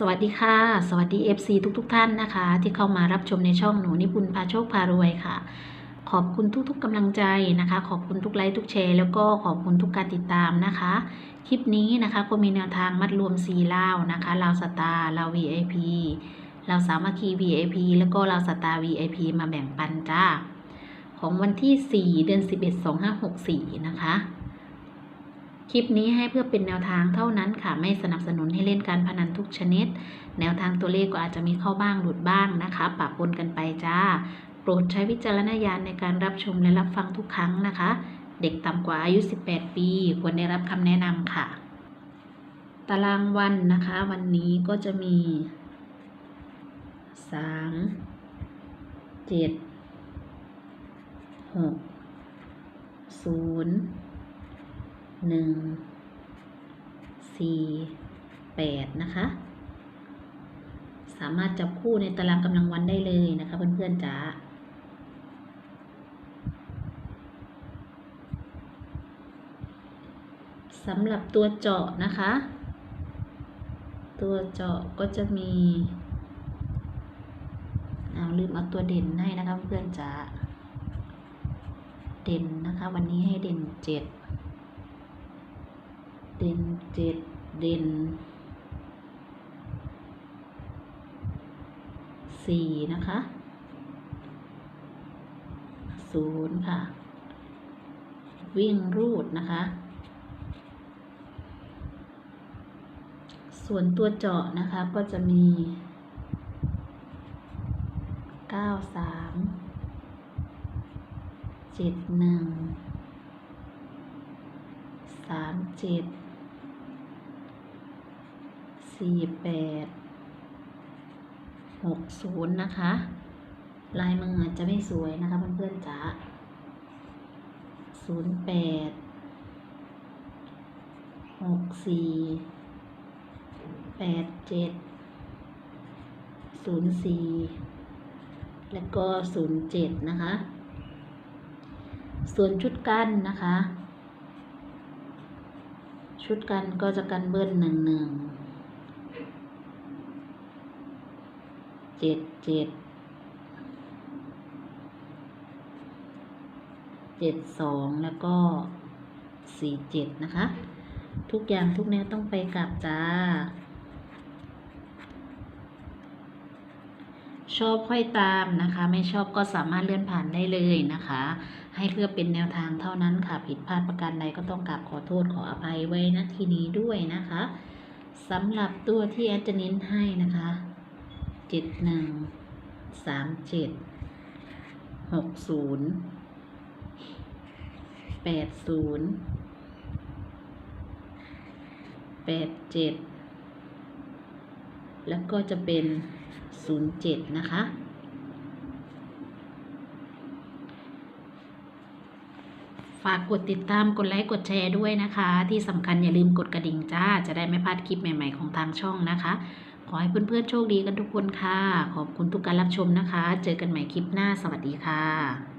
สวัสดีค่ะ สวัสดี FC ทุกๆทท่านนะคะ ที่เข้ามารับชมในช่องหนูนิพุนพาโชคพารวยค่ะ ขอบคุณทุกๆกำลังใจนะคะ ขอบคุณทุกไลค์ทุกแชร์แล้วก็ขอบคุณทุกการติดตามนะคะ คลิปนี้นะคะก็มีแนวทางมัดรวมซีลาวนะคะลาวสตาร์ลาว VIP ลาวสามัคคี VIP แล้วก็ลาวสตาร์ VIP มาแบ่งปันจ้า ของวันที่ 4 เดือน 11 2564 นะคะ คลิปนี้ให้เพื่อเป็นแนวทางเท่านั้นค่ะ ไม่สนับสนุนให้เล่นการพนันทุกชนิด แนวทางตัวเลขก็อาจจะมีเข้าบ้างหลุดบ้างนะคะปะปนกันไปจ้า โปรดใช้วิจารณญาณในการรับชมและรับฟังทุกครั้งนะคะ เด็กต่ำกว่าอายุ 18 ปี ควรได้รับคำแนะนำค่ะ ตารางวันนะคะ วันนี้ก็จะมี 3 7 6 0 หนึ่งสี่แปดนะคะ สามารถจับคู่ในตารางกำลังวันได้เลยนะคะ เพื่อนๆจ๋าสำหรับตัวเจาะนะคะ ตัวเจาะก็จะมีเอาลืมเอาตัวเด่นให้นะคะเพื่อนจ๋าเด่นนะคะ วันนี้ให้เด่นเจ็ด เด่นเจ็ดเด่นสี่นะคะศูนย์ค่ะ วิ่งรูดนะคะ ส่วนตัวเจาะนะคะก็จะมีเก้าสามเจ็ดหนึ่งสามเจ็ด สี่แปดหกศูนย์นะคะ ลายมืออาจจะไม่สวยนะคะเพื่อนๆจ๋าศูนย์แปดหกสี่แปดเจ็ดศูนย์สี่แล้วก็ศูนย์เจ็ดนะคะ ส่วนชุดกันนะคะ ชุดกันก็จะกันเบิ้ลหนึ่งหนึ่ง เจ็ดเจ็ดเจ็ดสองแล้วก็สี่เจ็ดนะคะ ทุกอย่างทุกแนวต้องไปกลับจ้า ชอบค่อยตามนะคะ ไม่ชอบก็สามารถเลื่อนผ่านได้เลยนะคะ ให้เพื่อเป็นแนวทางเท่านั้นค่ะ ผิดพลาดประการใดก็ต้องกราบขอโทษขออภัยไว้ณที่นี้ด้วยนะคะสำหรับตัวที่แอดจะเน้นให้นะคะ เจ็ดหนึ่งสามเจ็ดหกศูนย์แปดศูนย์แปดเจ็ดแล้วก็จะเป็นศูนย์เจ็ดนะคะ ฝากกดติดตามกดไลค์กดแชร์ด้วยนะคะ ที่สำคัญอย่าลืมกดกระดิ่งจ้า จะได้ไม่พลาดคลิปใหม่ ๆ ของทางช่องนะคะ ขอให้เพื่อนๆโชคดีกันทุกคนค่ะ ขอบคุณทุกการรับชมนะคะ เจอกันใหม่คลิปหน้า สวัสดีค่ะ